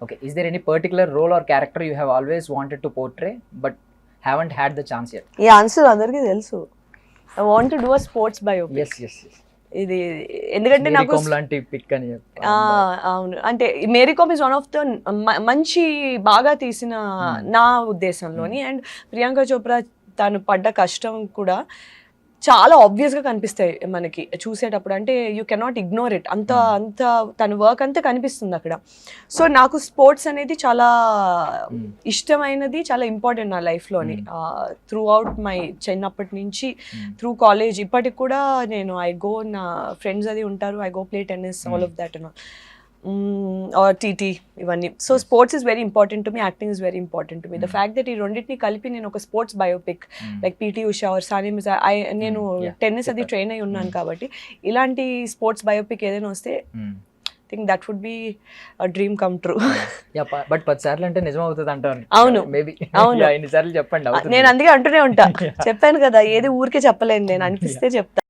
Okay is there any particular role or character you have always wanted to portray but haven't had the chance yet ఈ answer అందరికీ తెలుసు. I want do a sports biopic yes yes ఇది ఎందుకంటే నాకు లాంటి pic అని అవును. అంటే Mary Kom is one of the మంచి బాగా తీసిన నా ఉద్దేశంలోని అండ్ ప్రియాంక చోప్రా తను పడ్డ కష్టం కూడా చాలా obvious గా కనిపిస్తాయి మనకి చూసేటప్పుడు. అంటే యూ కెనాట్ ఇగ్నోర్ ఇట్ అంత అంత తన వర్క్ అంతా కనిపిస్తుంది అక్కడ. సో నాకు స్పోర్ట్స్ అనేది చాలా Mm. ఇష్టమైనది చాలా ఇంపార్టెంట్ నా లైఫ్లోని త్రూ అవుట్ మై చిన్నప్పటి నుంచి. త్రూ కాలేజ్ ఇప్పటికి కూడా నేను ఐ గో నా ఫ్రెండ్స్ అది ఉంటారు I go play tennis all of that or TT ఇవన్నీ. So sports is very important to me acting is very important to me the fact that ఈ రెండింటిని కలిపి నేను ఒక sports biopic like PT Usha or Sania Mirza I నేను Mm. Tennis అది train అయి ఉన్నాను కాబట్టి ఇలాంటి స్పోర్ట్స్ బయోపిక్ ఏదైనా వస్తే. Think that would be dream come true but పది సార్లు అంటే నిజం అవుతుంది అంటారు అవును. మేబీ అవును. ఎన్ని సార్లు చెప్పండి. నేను అందుకే అంటూనే ఉంటా. చెప్పాను కదా ఏది ఊరికే చెప్పలేను నేను అనిపిస్తే చెప్తా.